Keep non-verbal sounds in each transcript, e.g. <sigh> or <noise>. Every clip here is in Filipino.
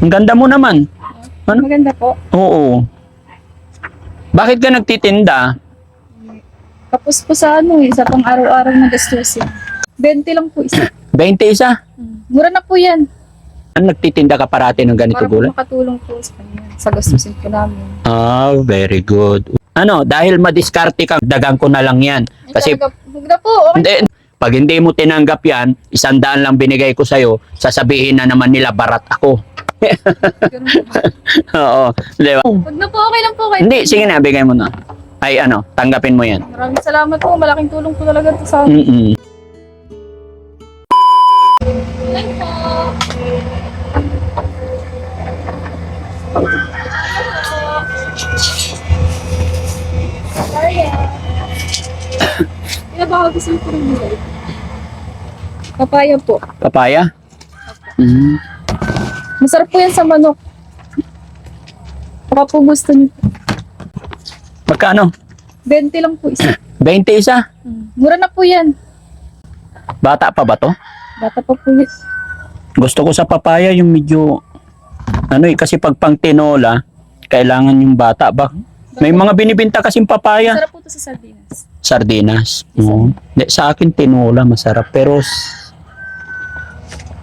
Ang ganda mo naman. Ano? Maganda po. Oo. Bakit ka nagtitinda? Tapos po sa ano eh, sa pang araw-araw na gastusin. 20 lang po isa. <clears throat> 20 isa? Mura na po yan. Ano, nagtitinda ka parati ng ganito Para gulay? makatulong po sa kanya. Sa gastusin po namin. Ah, very good. Ano, dahil madiskarte ka, dagang ko na lang yan. Ay, Kasi talaga, huwag na po. Okay. Hindi, pag hindi mo tinanggap yan, isang daan lang binigay ko sa'yo, sasabihin na naman nila barat ako. <laughs> Oo, di ba? Huwag na po, okay lang po. Kahit Hindi, sige na, bigay mo na. Ay ano, tanggapin mo yan. Maraming salamat po. Malaking tulong po talaga ito sa akin. Mm-mm. Kaya baka gusto po rin bigay. Papaya po. Papaya? Mm. Masarap po yan sa manok. Baka po gusto niyo. Magkano? 20 lang po isa. <clears throat> 20 isa? Mura na po yan. Bata pa ba to? Bata pa po yan. Gusto ko sa papaya yung medyo, ano eh, kasi pag pang tinola, kailangan yung bata ba? May mga binibinta kasing papaya. Masarap po ito sa sardinas. Sardinas. Oo. Hindi, sa akin tinola masarap. Pero, s-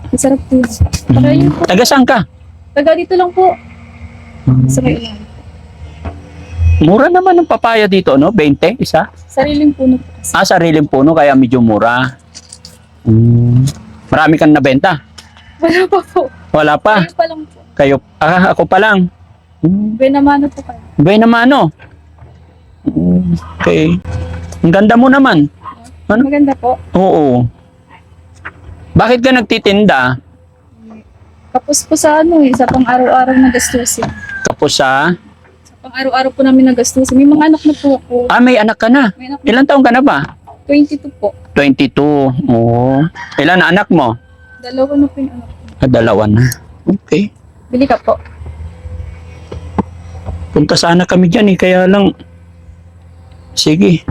Masarap po yan. Saka yun po. taga saan ka? Taga dito lang po. Sa may ilan. Mura naman ng papaya dito, no? 20 isa? Sariling puno po. Ah, sariling puno, kaya medyo mura. Mm. Marami kang nabenta? Wala pa po. Wala pa. Kayo pa lang po. Kayo, ah, ako pa lang. Mm. Benamano po kayo. Bay naman? Mm, Okay. Ang ganda mo naman. Ano? Maganda po. Oo. Bakit ka nagtitinda? Tapos po sa ano eh, sa pang araw-araw na gastusin. Tapos sa... Sa pang araw-araw po namin na gastusin. May mga anak na po ako. Ah, may anak ka na. May anak na Ilan taong ka na ba? 22 po. 22. Oo. Ilan na anak mo? Dalawa na po yung anak ko. Ah, dalawa na. Okay. Bili ka po. Punta sana kami dyan eh, kaya lang... Sige.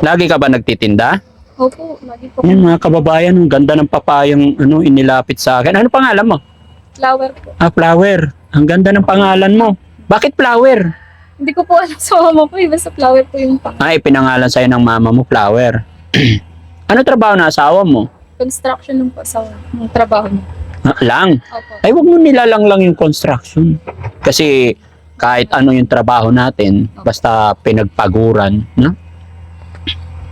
Lagi ka ba nagtitinda? Opo, lagi po. Yan mga kababayan, ang ganda ng papayang ano, inilapit sa akin. Ano pangalan mo? Flower po. Ah, Flower. Ang ganda ng pangalan mo. Bakit Flower? Hindi ko po alam sa mama ko eh. Basta flower po yung pang Ay, pinangalan sa'yo ng mama mo, Flower. <clears throat> ano trabaho na asawa mo? construction lang po sa ng trabaho niya. Ah, lang. Opo. Ay, wag mo nilalang lang yung construction. Kasi kahit ano yung trabaho natin, basta pinagpaguran, no?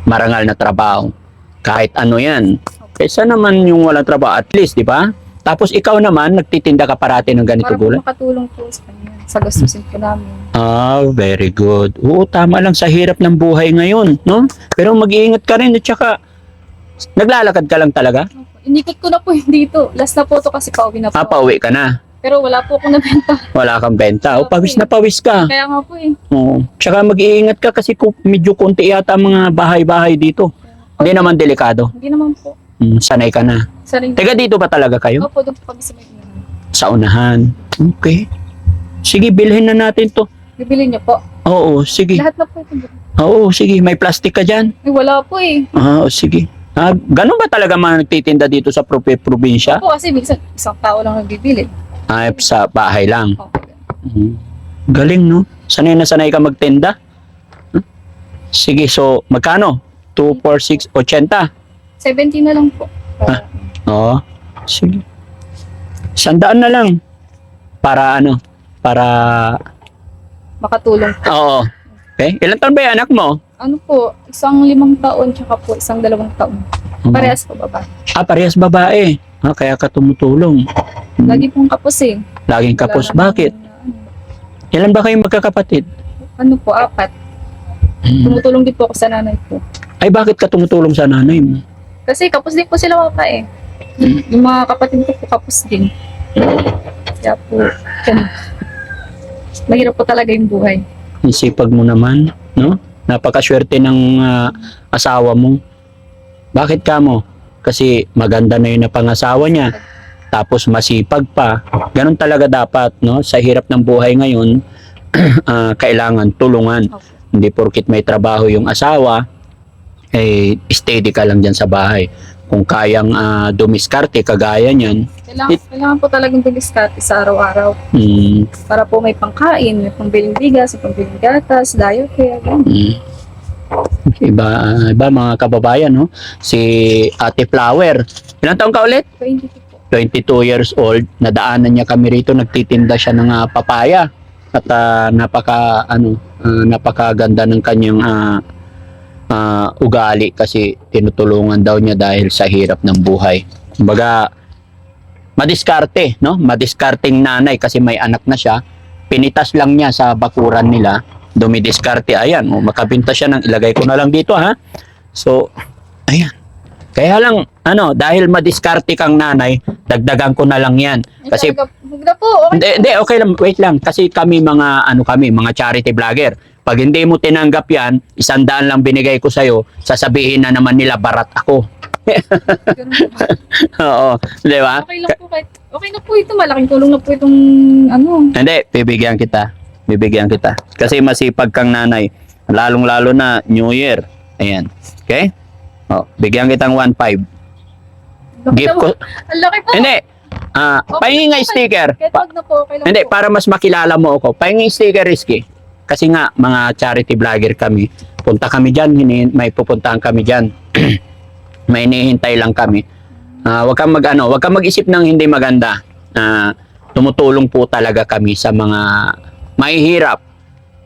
Marangal na trabaho. Kahit ano yan. Kaysa naman yung walang trabaho, at least, di ba? Tapos ikaw naman, nagtitinda ka parati ng ganito Para gulay? makatulong po sa kanya. Sa gastusin po namin. Ah, very good. Oo, tama lang sa hirap ng buhay ngayon, no? Pero mag-iingat ka rin at saka naglalakad ka lang talaga? Inikot ko na po yung dito. Last na po to kasi pauwi na po. Ah, pauwi ka na. Pero wala po akong nabenta. <laughs> Wala kang benta. O, pawis na pawis ka. Kaya nga po eh. Oo. Tsaka mag-iingat ka kasi medyo konti yata ang mga bahay-bahay dito. Hindi naman delikado. Hindi naman po. Mm, sanay ka na. Sarili. Teka, dito ba talaga kayo? Opo, doon po kami sa may. Sa unahan. Okay. Sige, bilhin na natin to. Bibili niyo po. Oo, sige. Lahat na po ito. Oo, sige. May plastic ka dyan. Eh, wala po eh. Ah, Oo, sige. Ah, ganun ba talaga mga nagtitinda dito sa prope probinsya? Opo kasi minsan isang tao lang nagbibili. Ah, sa bahay lang. Mhm. Galing, no? Sanay na sanay ka magtinda? Hmm? Sige, so, magkano? 2, 4, 6, 80. 70 na lang po. Para, Oo. Sige. Sandaan na lang. Para ano? Para... makatulong. Oo. Okay. Ilan taon ba yung anak mo? Ano po, isang limang taon tsaka po isang dalawang taon. Oo. Parehas po baba. Ah, parehas babae. Ah, kaya ka tumutulong. Hmm. Lagi pong kapos eh. Laging Wala kapos. namang, Bakit? ano, Ilan ba kayong magkakapatid? Ano po, apat. Hmm. Tumutulong din po ako sa nanay ko. Ay, bakit ka tumutulong sa nanay mo? Kasi kapos din po sila papa eh. Yung mga kapatid ko po kapos din. Kaya po, yun. Mahirap po talaga yung buhay. Ang sipag mo naman, no? Napakaswerte ng ah, asawa mo. Bakit ka mo? Kasi maganda na yun na pangasawa niya. Tapos masipag pa. Ganon talaga dapat, no? Sa hirap ng buhay ngayon, <clears throat> ah, kailangan tulungan. Hindi porkit may trabaho yung asawa, eh, steady ka lang dyan sa bahay. kung kayang ah, dumiskarte kagaya niyan. Kailangan, It- kailangan po talagang dumiskarte sa araw-araw Mm, para po may pangkain, may pambiling bigas, may pambiling gatas, dayo care. ganun. mm. Iba, iba mga kababayan, no? Si Ate Flower. Ilang taong ka ulit? 22 po. 22 years old. Nadaanan niya kami rito. Nagtitinda siya ng ah, papaya. At ah, napaka, ano, ah, napakaganda ng kanyang ah, ah, ugali kasi tinutulungan daw niya dahil sa hirap ng buhay. Kumbaga, madiskarte, no? Madiskarting nanay kasi may anak na siya. Pinitas lang niya sa bakuran nila. Dumidiskarte. Ayan, oh, makabinta siya ng ilagay ko na lang dito, ha? So, ayan. Kaya lang, ano, dahil madiskarte kang nanay, dagdagan ko na lang yan. Ay, Kasi, huwag na po. Okay. hindi, hindi, okay lang, wait lang. Kasi kami mga, ano kami, mga charity vlogger. Pag hindi mo tinanggap yan, isang daan lang binigay ko sa'yo, sasabihin na naman nila, barat ako. <laughs> Oo, di ba? Okay lang po kahit, okay na po ito. Malaking tulong na po itong, ano, Hindi, bibigyan kita. Bibigyan kita. Kasi masipag kang nanay. Lalong-lalo na New Year. Ayan. Okay? Oh, bigyan kitang 1.5. Gift ko. Ang laki po. Hindi. Ah, Okay pahingi nga sticker. Kahit wag na po, okay lang Hindi, po. para mas makilala mo ako. Pahingi sticker, Rizky. Kasi nga, mga charity vlogger kami. Punta kami dyan, may pupuntahan kami dyan. <clears throat> may inihintay lang kami. Ah, wag kang mag ano, wag kang mag-isip ng hindi maganda. Ah, tumutulong po talaga kami sa mga mahihirap,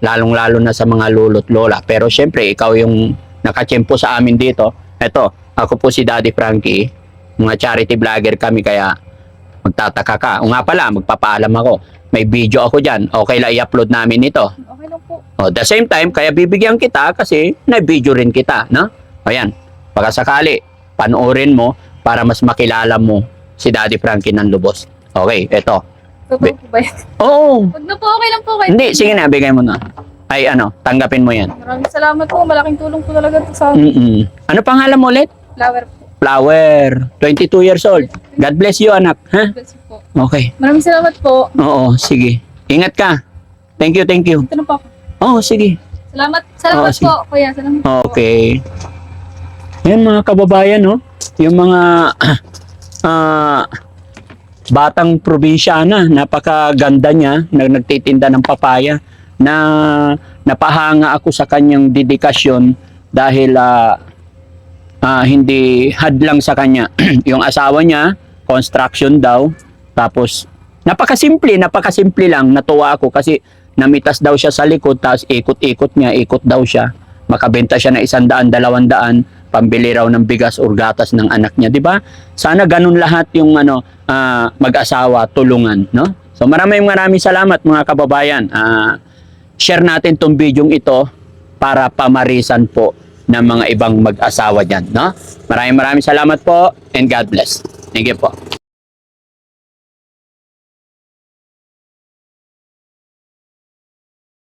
lalong-lalo na sa mga lolo't lola. Pero syempre, ikaw yung nakachempo sa amin dito. Eto, ako po si Daddy Frankie. Mga charity vlogger kami kaya magtataka ka. O nga pala, magpapaalam ako. May video ako dyan. Okay lang i-upload namin ito. Okay lang po. O, the same time, kaya bibigyan kita kasi na-video rin kita, no? Ayan, pagkasakali, panoorin mo para mas makilala mo si Daddy Frankie ng Lubos. Okay, eto. Totoo po ba yan? Oo. Wag na po, okay lang po. Kahit Hindi, sige na, bigay mo na. Ay, ano, tanggapin mo yan. Maraming salamat po. Malaking tulong po talaga ito sa Mm-mm. Ano pangalan mo ulit? flower po. Flower, 22 years old. God bless you, anak. Ha? Bless you po. Okay. Maraming salamat po. Oo, sige. Ingat ka. Thank you, thank you. Ito na po ako. Oo, sige. Salamat. Salamat Oo, sige. po, kuya. Salamat po. Okay. Yan mga kababayan, no? Yung mga <clears throat> ah, batang probinsyana, napakaganda niya, na nagtitinda ng papaya, na napahanga ako sa kanyang dedikasyon dahil ah, ah, hindi hadlang sa kanya. <clears throat> yung asawa niya, construction daw, tapos napakasimple, napakasimple lang, natuwa ako kasi namitas daw siya sa likod, tapos ikot-ikot niya, ikot daw siya makabenta siya ng isang daan, dalawang daan, pambili raw ng bigas or gatas ng anak niya, di ba? Sana ganun lahat yung ano ah, mag-asawa, tulungan, no? So maraming maraming salamat mga kababayan. Ah, share natin tong video ito para pamarisan po ng mga ibang mag-asawa diyan, no? Maraming maraming salamat po and God bless. Thank you po.